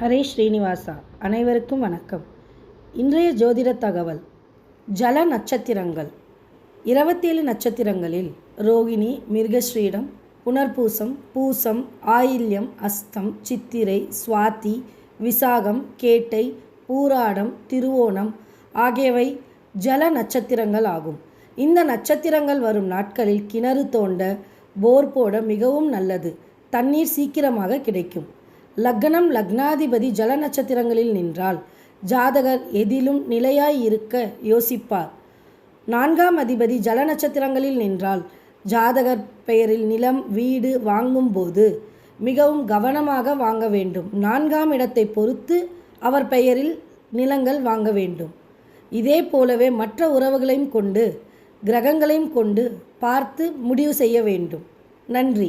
ஹரே ஸ்ரீனிவாசா அனைவருக்கும் வணக்கம். இன்றைய ஜோதிட தகவல் ஜல நட்சத்திரங்கள். இருபத்தேழு நட்சத்திரங்களில் ரோகிணி மிருகஸ்ரீடம் புனர்பூசம் பூசம் ஆயில்யம் அஸ்தம் சித்திரை சுவாதி விசாகம் கேட்டை பூராடம் திருவோணம் ஆகியவை ஜல நட்சத்திரங்கள் ஆகும். இந்த நட்சத்திரங்கள் வரும் நாட்களில் கிணறு தோண்ட போர் போட மிகவும் நல்லது. தண்ணீர் சீக்கிரமாக கிடைக்கும். லக்னம் லக்னாதிபதி ஜல நட்சத்திரங்களில் நின்றால் ஜாதகர் எதிலும் நிலையாய் இருக்க யோசிப்பார். நான்காம் அதிபதி ஜல நட்சத்திரங்களில் நின்றால் ஜாதகர் பெயரில் நிலம் வீடு வாங்கும்போது மிகவும் கவனமாக வாங்க வேண்டும். நான்காம் இடத்தை பொறுத்து அவர் பெயரில் நிலங்கள் வாங்க வேண்டும். இதே போலவே மற்ற உறவுகளையும் கொண்டு கிரகங்களையும் கொண்டு பார்த்து முடிவு செய்ய வேண்டும். நன்றி.